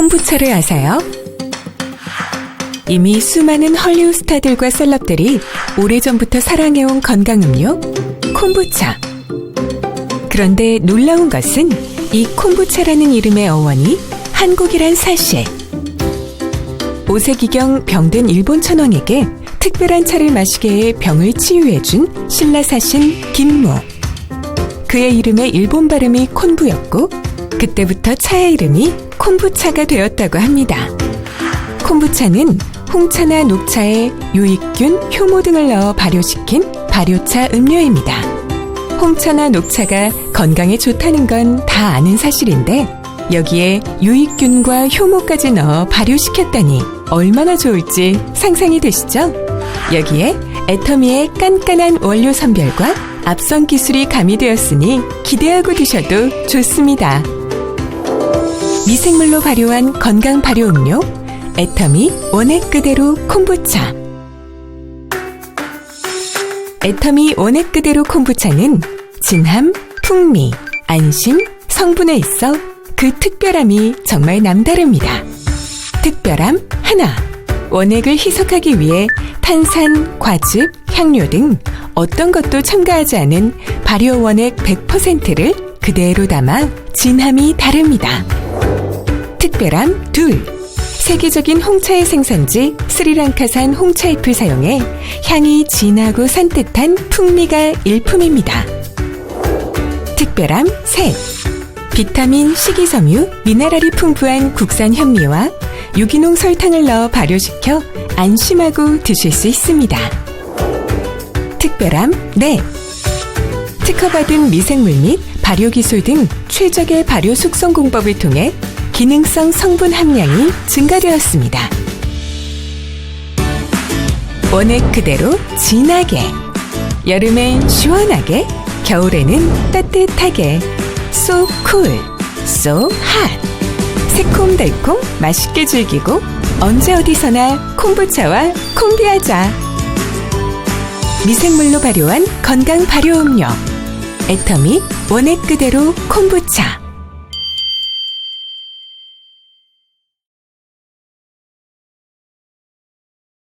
콤부차를 아세요? 이미 수많은 헐리우드 스타들과 셀럽들이 오래전부터 사랑해온 건강음료 콤부차. 그런데 놀라운 것은 이 콤부차라는 이름의 어원이 한국이란 사실. 5세기경 병든 일본 천황에게 특별한 차를 마시게 해 병을 치유해준 신라사신 김모. 그의 이름의 일본 발음이 콘부였고 그때부터 차의 이름이 콤부차가 되었다고 합니다. 콤부차는 홍차나 녹차에 유익균, 효모 등을 넣어 발효시킨 발효차 음료입니다. 홍차나 녹차가 건강에 좋다는 건 다 아는 사실인데 여기에 유익균과 효모까지 넣어 발효시켰다니 얼마나 좋을지 상상이 되시죠? 여기에 애터미의 깐깐한 원료 선별과 앞선 기술이 가미되었으니 기대하고 드셔도 좋습니다. 미생물로 발효한 건강 발효 음료 애터미 원액 그대로 콤부차 애터미 원액 그대로 콤부차는 진함, 풍미, 안심, 성분에 있어 그 특별함이 정말 남다릅니다. 특별함 하나. 원액을 희석하기 위해 탄산, 과즙, 향료 등 어떤 것도 첨가하지 않은 발효 원액 100%를 그대로 담아 진함이 다릅니다. 특별함 둘. 세계적인 홍차의 생산지 스리랑카산 홍차잎을 사용해 향이 진하고 산뜻한 풍미가 일품입니다. 특별함 셋. 비타민, 식이섬유, 미네랄이 풍부한 국산 현미와 유기농 설탕을 넣어 발효시켜 안심하고 드실 수 있습니다. 특별함 넷. 특허받은 미생물 및 발효기술 등 최적의 발효 숙성 공법을 통해 기능성 성분 함량이 증가되었습니다. 원액 그대로 진하게, 여름엔 시원하게, 겨울에는 따뜻하게, so cool, so hot. 새콤달콤 맛있게 즐기고 언제 어디서나 콤부차와 콤비하자. 미생물로 발효한 건강 발효 음료. 애터미 원액 그대로 콤부차.